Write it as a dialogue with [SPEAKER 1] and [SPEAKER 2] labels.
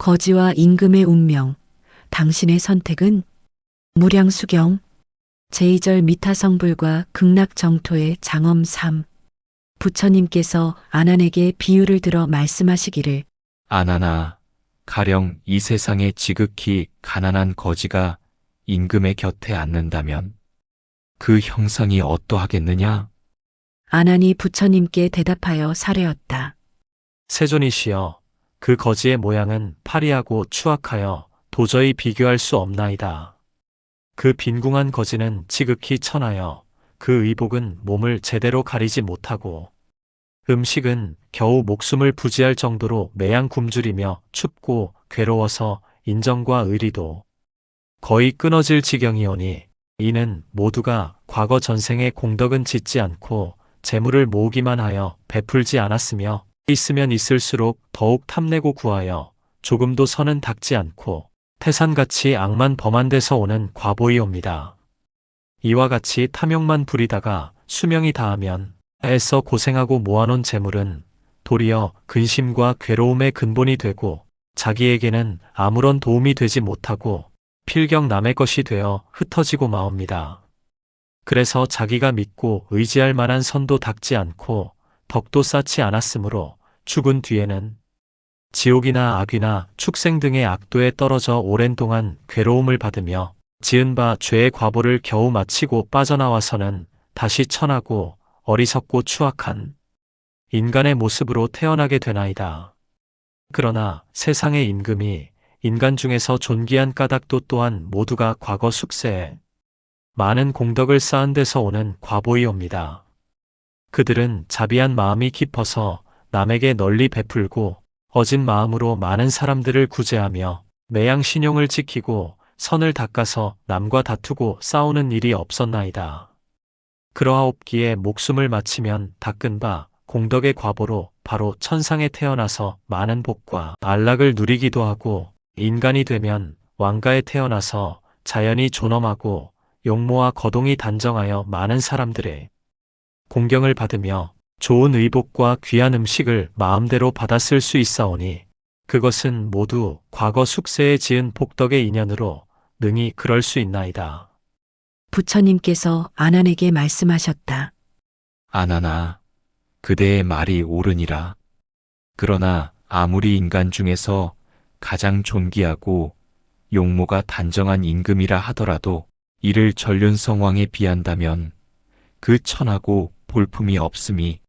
[SPEAKER 1] 거지와 임금의 운명, 당신의 선택은 무량수경, 제2절 미타성불과 극락정토의 장엄 삶. 부처님께서 아난에게 비유를 들어 말씀하시기를
[SPEAKER 2] 아나나, 가령 이 세상에 지극히 가난한 거지가 임금의 곁에 앉는다면 그 형상이 어떠하겠느냐?
[SPEAKER 1] 아난이 부처님께 대답하여 사례었다.
[SPEAKER 3] 세존이시여, 그 거지의 모양은 파리하고 추악하여 도저히 비교할 수 없나이다. 그 빈궁한 거지는 지극히 천하여 그 의복은 몸을 제대로 가리지 못하고 음식은 겨우 목숨을 부지할 정도로 매양 굶주리며 춥고 괴로워서 인정과 의리도 거의 끊어질 지경이오니 이는 모두가 과거 전생의 공덕은 짓지 않고 재물을 모으기만 하여 베풀지 않았으며 있으면 있을수록 더욱 탐내고 구하여 조금도 선은 닦지 않고 태산같이 악만 범한 데서 오는 과보이옵니다. 이와 같이 탐욕만 부리다가 수명이 다하면 애써 고생하고 모아놓은 재물은 도리어 근심과 괴로움의 근본이 되고 자기에게는 아무런 도움이 되지 못하고 필경 남의 것이 되어 흩어지고 마옵니다. 그래서 자기가 믿고 의지할 만한 선도 닦지 않고 덕도 쌓지 않았으므로 죽은 뒤에는 지옥이나 악이나 축생 등의 악도에 떨어져 오랜 동안 괴로움을 받으며 지은 바 죄의 과보를 겨우 마치고 빠져나와서는 다시 천하고 어리석고 추악한 인간의 모습으로 태어나게 되나이다. 그러나 세상의 임금이 인간 중에서 존귀한 까닭도 또한 모두가 과거 숙세에 많은 공덕을 쌓은 데서 오는 과보이옵니다. 그들은 자비한 마음이 깊어서 남에게 널리 베풀고 어진 마음으로 많은 사람들을 구제하며 매양 신용을 지키고 선을 닦아서 남과 다투고 싸우는 일이 없었나이다. 그러하옵기에 목숨을 마치면 닦은 바 공덕의 과보로 바로 천상에 태어나서 많은 복과 안락을 누리기도 하고 인간이 되면 왕가에 태어나서 자연이 존엄하고 용모와 거동이 단정하여 많은 사람들의 공경을 받으며 좋은 의복과 귀한 음식을 마음대로 받았을 수 있사오니 그것은 모두 과거 숙세에 지은 복덕의 인연으로 능히 그럴 수 있나이다.
[SPEAKER 1] 부처님께서 아난에게 말씀하셨다.
[SPEAKER 2] 아나나, 그대의 말이 옳으니라. 그러나 아무리 인간 중에서 가장 존귀하고 용모가 단정한 임금이라 하더라도 이를 전륜성왕에 비한다면 그 천하고 볼품이 없음이